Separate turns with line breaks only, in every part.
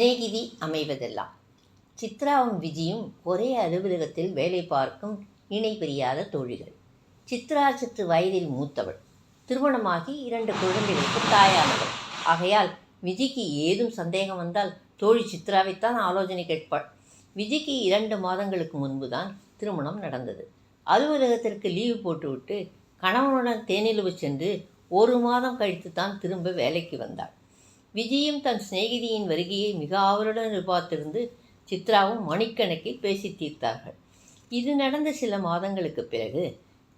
சிநேகிதி அமைவதெல்லாம். சித்ராவும் விஜியும் ஒரே அலுவலகத்தில் வேலை பார்க்கும் இணை பிரியாத தோழிகள். சித்ரா சற்று வயதில் மூத்தவள். திருமணமாகி இரண்டு குழந்தைகளுக்கு தாயானவள். ஆகையால் விஜிக்கு ஏதும் சந்தேகம் வந்தால் தோழி சித்ராவைத்தான் ஆலோசனை கேட்பாள். விஜிக்கு இரண்டு மாதங்களுக்கு முன்புதான் திருமணம் நடந்தது. அலுவலகத்திற்கு லீவு போட்டுவிட்டு கணவனுடன் தேனிலவு சென்று ஒரு மாதம் கழித்து தான் திரும்ப வேலைக்கு வந்தாள். விஜயும் தன் சிநேகிதியின் வருகையை மிக ஆவலுடன் எதிர்பார்த்திருந்து சித்ராவும் மணிக்கணக்கில் பேசி தீர்த்தார்கள். இது நடந்த சில மாதங்களுக்கு பிறகு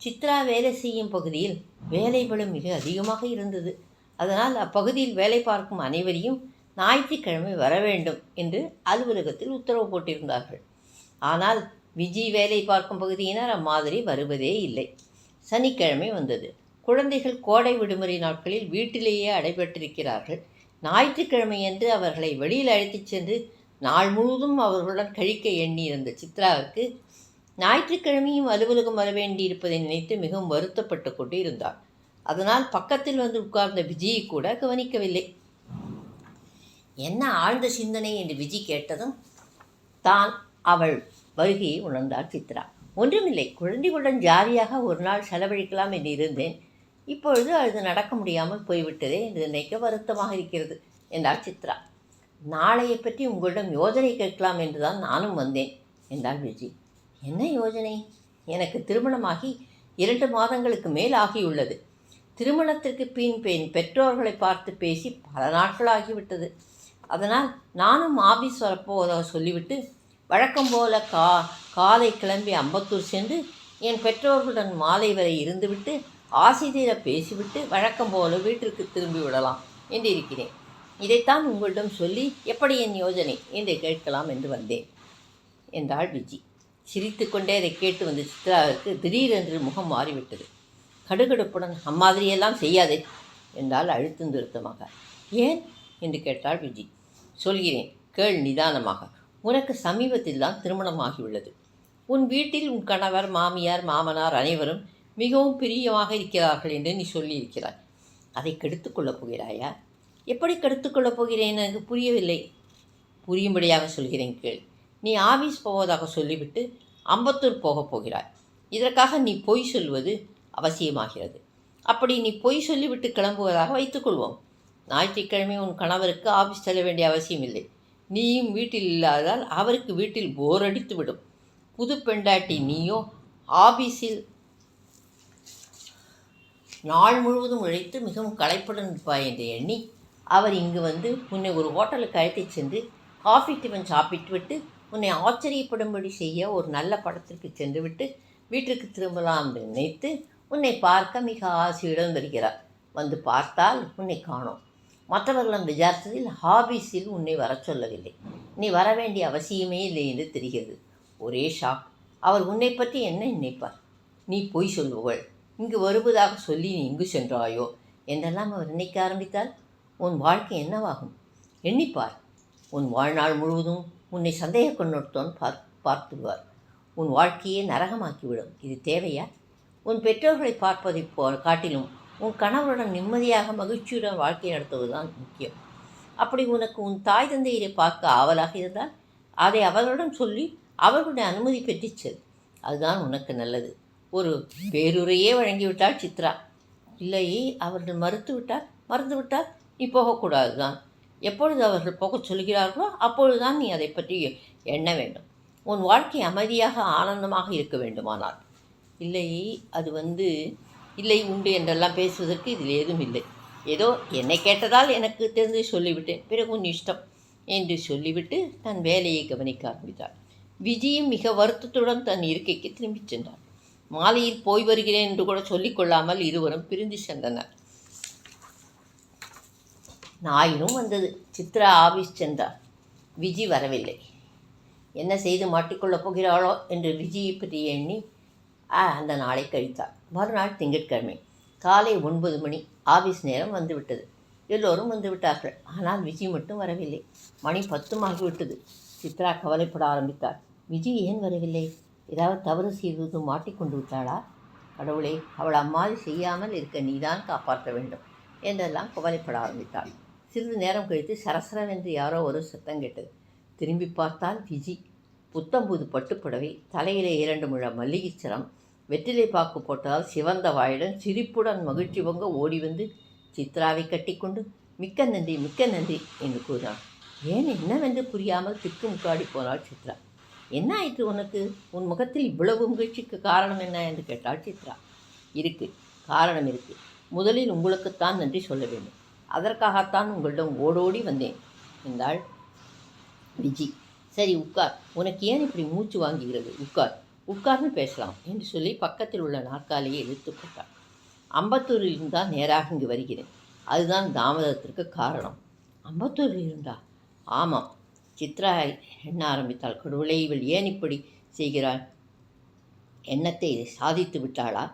சித்ரா வேலை செய்யும் பகுதியில் வேலை பளு மிக அதிகமாக இருந்தது. அதனால் அப்பகுதியில் வேலை பார்க்கும் அனைவரையும் ஞாயிற்றுக்கிழமை வர வேண்டும் என்று அலுவலகத்தில் உத்தரவு போட்டிருந்தார்கள். ஆனால் விஜி வேலை பார்க்கும் பகுதியினர் அம்மாதிரி வருவதே இல்லை. சனிக்கிழமை வந்தது. குழந்தைகள் கோடை விடுமுறை நாட்களில் வீட்டிலேயே அடைபட்டிருக்கிறார்கள். ஞாயிற்றுக்கிழமையன்று அவர்களை வெளியில் அழைத்துச் சென்று நாள் முழுவதும் அவர்களுடன் கழிக்க எண்ணியிருந்த சித்ராவிற்கு ஞாயிற்றுக்கிழமையும் அலுவலகம் வரவேண்டியிருப்பதை நினைத்து மிகவும் வருத்தப்பட்டு கொண்டு இருந்தாள் அதனால் பக்கத்தில் வந்து உட்கார்ந்த விஜயை கூட கவனிக்கவில்லை. என்ன ஆழ்ந்த சிந்தனை? என்று விஜி கேட்டதும் தான் அவள் வருகையை உணர்ந்தார் சித்ரா. ஒன்றுமில்லை குழந்தைகளுடன் ஜாலியாக ஒரு நாள் செலவழிக்கலாம் என்று இருந்தேன். இப்பொழுது அது நடக்க முடியாமல் போய்விட்டதே என்று நினைக்க வருத்தமாக இருக்கிறது என்றாள் சித்ரா. நாளையை பற்றி உங்களிடம் யோஜனை கேட்கலாம் என்றுதான் நானும் வந்தேன் என்றாள் விஜி. என்ன யோஜனை? எனக்கு திருமணமாகி இரண்டு மாதங்களுக்கு மேல் ஆகியுள்ளது. திருமணத்திற்கு பின் பெண் பெற்றோர்களை பார்த்து பேசி பல நாட்கள் ஆகிவிட்டது. அதனால் நானும் ஆபீஸ் வரப்போவதாக சொல்லிவிட்டு வழக்கம் போல கா காலை கிளம்பி அம்பத்தூர் சென்று என் பெற்றோர்களுடன் மாலை வரை இருந்துவிட்டு ஆசிரியரை பேசிவிட்டு வழக்கம் போல வீட்டிற்கு திரும்பி விடலாம் என்று இருக்கிறேன். இதைத்தான் உங்களிடம் சொல்லி எப்படி என் யோஜனை என்று கேட்கலாம் என்று வந்தேன். என்றாள் விஜி. சிரித்துக்கொண்டே அதை கேட்டு வந்த சித்ராவிற்கு திடீரென்று முகம் மாறிவிட்டது. கடுகடுப்புடன் அம்மாதிரியெல்லாம் செய்யாதே என்றால் அழுத்தம் திருத்தமாக. ஏன்? என்று கேட்டாள் விஜி. சொல்கிறேன் கேள் நிதானமாக. உனக்கு சமீபத்தில் தான் திருமணமாகியுள்ளது. உன் வீட்டில் உன் கணவர் மாமியார் மாமனார் அனைவரும் மிகவும் பிரியமாக இருக்கிறார்கள் என்று நீ சொல்லியிருக்கிறாய். அதை கெடுத்துக்கொள்ளப் போகிறாயா? எப்படி கெடுத்துக்கொள்ளப் போகிறேன்? எனக்கு புரியவில்லை. புரியும்படியாக சொல்கிறேன் கேள். நீ ஆபீஸ் போவதாக சொல்லிவிட்டு அம்பத்தூர் போகப் போகிறாய். இதற்காக நீ பொய் சொல்வது அவசியமாகிறது. அப்படி நீ பொய் சொல்லிவிட்டு கிளம்புவதாக வைத்துக்கொள்வோம் ஞாயிற்றுக்கிழமை உன் கணவருக்கு ஆஃபீஸ் செல்ல வேண்டிய அவசியம் இல்லை நீயும் வீட்டில் இல்லாததால் அவருக்கு வீட்டில் போர் அடித்து விடும் புது பெண்டாட்டி நீயோ ஆபீஸில் நாள் முழுவதும் உழைத்து மிகவும் களைப்புடன் இருப்பாய் என்று எண்ணி அவர் இங்கு வந்து உன்னை ஒரு ஹோட்டலுக்கு அழைத்துச் சென்று காஃபி டிஃபன் சாப்பிட்டுவிட்டு உன்னை ஆச்சரியப்படும்படி செய்ய ஒரு நல்ல படத்திற்கு சென்றுவிட்டு வீட்டிற்கு திரும்பலாம் என்று நினைத்து உன்னை பார்க்க மிக ஆசையுடன் வருகிறார். வந்து பார்த்தால் உன்னை காணோம். மற்றவர்களிடம் விசாரித்ததில் ஹாபீஸில் உன்னை வரச் சொல்லவில்லை. நீ வர வேண்டிய அவசியமே இல்லை என்று தெரிகிறது. ஒரே ஷாக் அவர் உன்னை பற்றி என்ன நினைப்பார்? நீ பொய் சொல்லுவள் இங்கு வருவதாக சொல்லி நீ இங்கு சென்றாயோ? என்றெல்லாம் அவர் நினைக்க ஆரம்பித்தால் உன் வாழ்க்கை என்னவாகும்? எண்ணிப்பார். உன் வாழ்நாள் முழுவதும் உன்னை சந்தேக கொண்டோன் பார் பார்த்துடுவார். உன் வாழ்க்கையே நரகமாக்கிவிடும். இது தேவையா? உன் பெற்றோர்களை பார்ப்பதை போ காட்டிலும் உன் கணவருடன் நிம்மதியாக மகிழ்ச்சியுடன் வாழ்க்கை நடத்துவதுதான் முக்கியம். அப்படி உனக்கு உன் தாய் தந்தையரை பார்க்க ஆவலாக இருந்தால் அதை அவர்களிடம் சொல்லி அவர்களுடைய அனுமதி பெற்றுச் செல். அதுதான் உனக்கு நல்லது. ஒரு பேருரையே வழங்கிவிட்டாள் சித்ரா. இல்லை அவர்கள் மறுத்துவிட்டார் மறந்துவிட்டால்? நீ போகக்கூடாது தான் எப்பொழுது அவர்கள் போகச் சொல்கிறார்களோ அப்பொழுதுதான் நீ அதை பற்றி எண்ண வேண்டும். உன் வாழ்க்கை அமைதியாக ஆனந்தமாக இருக்க வேண்டுமானால். இல்லை அது வந்து இல்லை உண்டு என்றெல்லாம் பேசுவதற்கு இதில் ஏதும் இல்லை. ஏதோ என்னை கேட்டதால் எனக்கு தெரிந்து சொல்லிவிட்டேன். பிறகு உன் இஷ்டம் என்று சொல்லிவிட்டு தன் வேலையை கவனிக்க ஆரம்பித்தாள். விஜயும் மிக வருத்தத்துடன் தன் இருக்கைக்கு திரும்பிச் சென்றாள் மாலையில் போய் வருகிறேன் என்று கூட சொல்லிக்கொள்ளாமல் இருவரும் பிரிந்து சென்றனர். நாயினும் வந்தது. சித்ரா ஆபீஸ் சென்றார். விஜி வரவில்லை. என்ன செய்து மாட்டிக்கொள்ளப் போகிறாளோ? என்று விஜியை பற்றி எண்ணி ஆ, அந்த நாளை கழித்தார் மறுநாள் திங்கட்கிழமை. காலை ஒன்பது மணி. ஆபீஸ் நேரம் வந்துவிட்டது. எல்லோரும் வந்து விட்டார்கள் ஆனால் விஜய் மட்டும் வரவில்லை. மணி பத்துமாகிவிட்டது சித்ரா கவலைப்பட ஆரம்பித்தார் விஜய் ஏன் வரவில்லை? ஏதாவது தவறு செய்வது மாட்டிக்கொண்டு விட்டாளா? கடவுளே அவள் அம்மாதிரி செய்யாமல் இருக்க நீதான் காப்பாற்ற வேண்டும் என்றெல்லாம் கவலைப்பட ஆரம்பித்தாள். சிறிது நேரம் கழித்து சரசரவென்று யாரோ ஒரு சத்தம் கேட்டது. திரும்பி பார்த்தால் விஜி. புத்தம்பூது பட்டுப்புடவை தலையிலே இரண்டு முழ மல்லிகைச்சரம் வெற்றிலை பாக்கு போட்டதால் சிவந்த வாயுடன் சிரிப்புடன் மகிழ்ச்சி பொங்க ஓடி வந்து சித்ராவை கட்டிக்கொண்டு மிக்க நன்றி மிக்க நன்றி என்று கூறினாள். ஏன் என்னவென்று புரியாமல் திக்கு முக்காடி போனாள் சித்ரா. என்ன ஆயிற்று உனக்கு? உன் முகத்தில் இவ்வளவு மகிழ்ச்சிக்கு காரணம் என்ன? என்று கேட்டாள் சித்ரா. இருக்கு. காரணம் இருக்கு. முதலில் உங்களுக்குத்தான் நன்றி சொல்ல வேண்டும். அதற்காகத்தான் உங்களிடம் ஓடோடி வந்தேன். என்றாள் விஜி. சரி உட்கார். உனக்கு ஏன் இப்படி மூச்சு வாங்குகிறது? உட்கார். உட்கார்ந்து பேசலாம் என்று சொல்லி பக்கத்தில் உள்ள நாற்காலியை இழுத்து போட்டாள் அம்பத்தூரில் இருந்தால் நேராக இங்கு வருகிறேன். அதுதான் தாமதத்திற்கு காரணம். அம்பத்தூரில் இருந்தா? ஆமாம். சித்ரா எண்ண ஆரம்பித்தாள். கடவுளே இவள் ஏன் இப்படி செய்கிறாள் எண்ணத்தை சாதித்து விட்டாளா?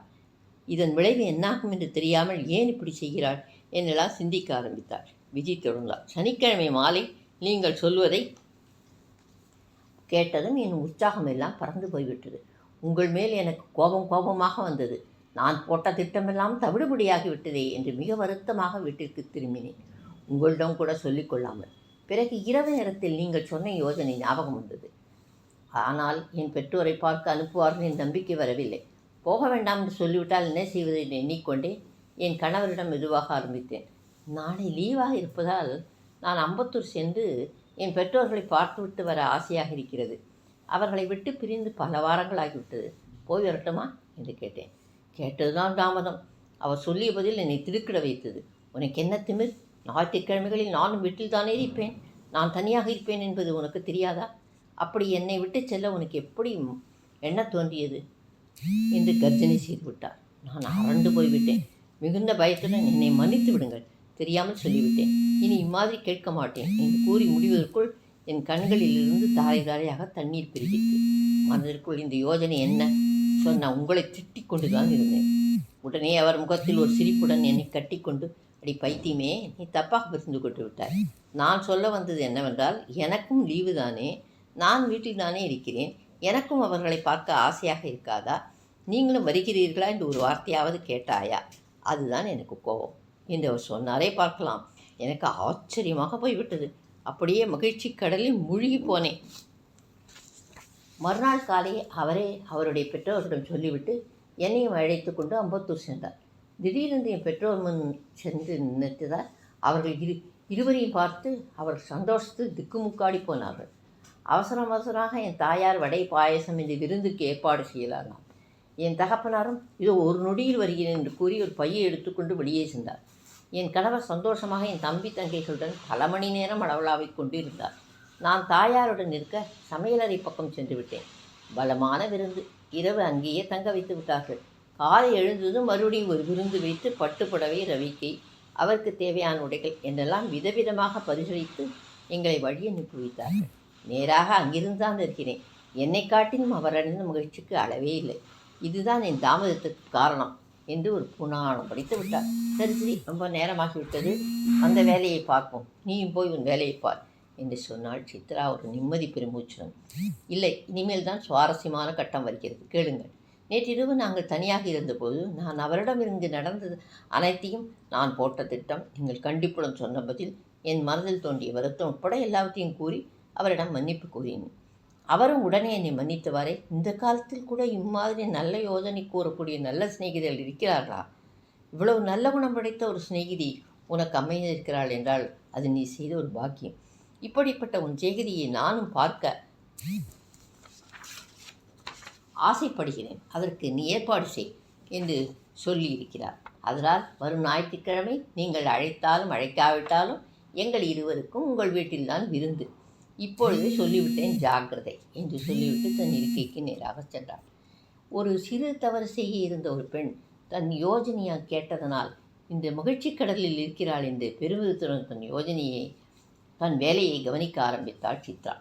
இதன் விளைவு என்னாகும் என்று தெரியாமல் ஏன் இப்படி செய்கிறாள்? என்றெல்லாம் சிந்திக்க ஆரம்பித்தாள். விஜய் தொடர்ந்தாள். சனிக்கிழமை மாலை நீங்கள் சொல்வதை கேட்டதும் என் உற்சாகம் எல்லாம் பறந்து போய்விட்டது. உங்கள் மேல் எனக்கு கோபம் கோபமாக வந்தது. நான் போட்ட திட்டமெல்லாம் தவிடுபடியாகிவிட்டதே என்று மிக வருத்தமாக வீட்டிற்கு திரும்பினேன். உங்களிடம் கூட சொல்லிக்கொள்ளாமல் பிறகு இரவு நேரத்தில் நீங்கள் சொன்ன யோஜனை ஞாபகம் வந்தது. ஆனால் என் பெற்றோரை பார்க்க அனுப்புவார்கள் என் நம்பிக்கை வரவில்லை. போக வேண்டாம் என்று சொல்லிவிட்டால் என்ன செய்வது என்று எண்ணிக்கொண்டே என் கணவரிடம் மெதுவாக ஆரம்பித்தேன். நாளை லீவாக இருப்பதால் நான் அம்பத்தூர் சென்று என் பெற்றோர்களை பார்த்துவிட்டு வர ஆசையாக இருக்கிறது. அவர்களை விட்டு பிரிந்து பல வாரங்கள் ஆகிவிட்டது. போய் வரட்டுமா என்று கேட்டேன். கேட்டதுதான் தாமதம். அவர் சொல்லிய பதில் என்னை திடுக்கிட வைத்தது. உனக்கு என்ன திமிர்? ஞாயிற்றுக்கிழமைகளில் நானும் வீட்டில் தானே இருப்பேன். நான் தனியாக இருப்பேன் என்பது உனக்கு தெரியாதா? அப்படி என்னை விட்டு செல்ல உனக்கு எப்படி என்ன தோன்றியது? என்று கர்ஜனை செய்து விட்டார் நான் அரண்டு போய்விட்டேன். மிகுந்த பயத்துடன் என்னை மன்னித்து விடுங்கள். தெரியாமல் சொல்லிவிட்டேன். இனி இம்மாதிரி கேட்க மாட்டேன் என்று கூறி முடிவதற்குள் என் கண்களிலிருந்து தாரை தாரையாக தண்ணீர் பெருகிட்டு மனதிற்குள் இந்த யோஜனை என்ன? சொன்ன உங்களை திட்டிக் கொண்டுதான் இருந்தேன். உடனே அவர் முகத்தில் ஒரு சிரிப்புடன் என்னை கட்டிக்கொண்டு அடி பைத்தியமே நீ தப்பாக புரிந்து கொண்டு விட்டாய். நான் சொல்ல வந்தது என்னவென்றால் எனக்கும் லீவு தானே நான் வீட்டில் தானே இருக்கிறேன் எனக்கும் அவர்களை பார்க்க ஆசையாக இருக்காதா? நீங்களும் வருகிறீர்களா என்று ஒரு வார்த்தையாவது கேட்டாயா? அதுதான் எனக்கு கோபம் என்று அவர் சொன்னாரே பார்க்கலாம். எனக்கு ஆச்சரியமாக போய்விட்டது. அப்படியே மகிழ்ச்சி கடலில் மூழ்கி போனேன். மறுநாள் காலை அவரே அவருடைய பெற்றோர்களிடம் சொல்லிவிட்டு என்னையும் அழைத்து கொண்டு அம்பத்தூர் சென்றார். திடீரென்று என் பெற்றோர் முன் சென்று நிறுத்ததால் அவர்கள் இரு இருவரையும் பார்த்து அவர் சந்தோஷத்தில் திக்குமுக்காடி போனார்கள். அவசரம் அவசராக என் தாயார் வடை பாயசம் இந்த விருந்துக்கு ஏற்பாடு செய்யலானாம். என் தகப்பனாரும் இதோ ஒரு நொடியில் வருகிறேன் என்று கூறி ஒரு பையை எடுத்துக்கொண்டு வெளியே சென்றார். என் கணவர் சந்தோஷமாக என் தம்பி தங்கைகளுடன் பல மணி நேரம் அளவலாவிக் கொண்டிருந்தார். நான் தாயாருடன் இருக்க சமையலறை பக்கம் சென்று விட்டேன். பலமான விருந்து. இரவு அங்கேயே தங்க வைத்து விட்டார்கள். காலை எழுந்ததும் மறுபடியும் ஒரு விருந்து வைத்து பட்டுப்புடவை ரவிக்கை அவருக்கு தேவையான உடைகள் என்றெல்லாம் விதவிதமாக பரிசளித்து எங்களை வழி அனுப்பி வைத்தார்கள். நேராக அங்கிருந்து தான் இருக்கிறேன் என்னை காட்டிலும் அவர் அடைந்த மகிழ்ச்சிக்கு அளவே இல்லை. இதுதான் என் தாமதத்துக்கு காரணம் என்று ஒரு புனாணம் படித்து விட்டார். சரி சரி ரொம்ப நேரமாகி விட்டது. அந்த வேலையை பார்ப்போம். நீயும் போய் உன் வேலையை பார் என்று சொன்னாள் சித்ரா ஒரு நிம்மதி பெருமூச்சுடன் இல்லை இனிமேல் தான் சுவாரஸ்யமான கட்டம் வருகிறது. கேளுங்கள். நேற்றிரவு நாங்கள் தனியாக இருந்தபோது நான் அவரிடமிருந்து நடந்தது அனைத்தையும் நான் போட்ட திட்டம் எங்கள் கண்டிப்புடன் சொன்ன பதில் என் மனதில் தோன்றிய வருத்தம் உட்பட எல்லாவற்றையும் கூறி அவரிடம் மன்னிப்பு கூறினேன் அவரும் உடனே என்னை மன்னித்தவாறே இந்த காலத்தில் கூட இம்மாதிரி நல்ல யோசனை கூறக்கூடிய நல்ல சிநேகிதர்கள் இருக்கிறார்களா? இவ்வளவு நல்ல குணம் படைத்த ஒரு சிநேகிதி உனக்கு அமைந்திருக்கிறாள் என்றால் அது நீ செய்த ஒரு பாக்கியம். இப்படிப்பட்ட உன் செய்தியை நானும் பார்க்க ஆசைப்படுகிறேன். அதற்கு நீ ஏற்பாடு செய் என்று சொல்லியிருக்கிறார். அதனால் வரும் ஞாயிற்றுக்கிழமை நீங்கள் அழைத்தாலும் அழைக்காவிட்டாலும் எங்கள் இருவருக்கும் உங்கள் வீட்டில்தான் விருந்து. இப்பொழுது சொல்லிவிட்டேன் ஜாக்கிரதை என்று சொல்லிவிட்டு தன் இருக்கைக்கு நேராக சென்றார் ஒரு சிறு தவறு செய்ய இருந்த ஒரு பெண் தன் யோஜனையாக கேட்டதனால் இந்த மகிழ்ச்சி கடலில் இருக்கிறாள் என்று பெருமிதத்துடன் தன் யோஜனையை தன் வேலையை கவனிக்க ஆரம்பித்தாள் சித்ரா.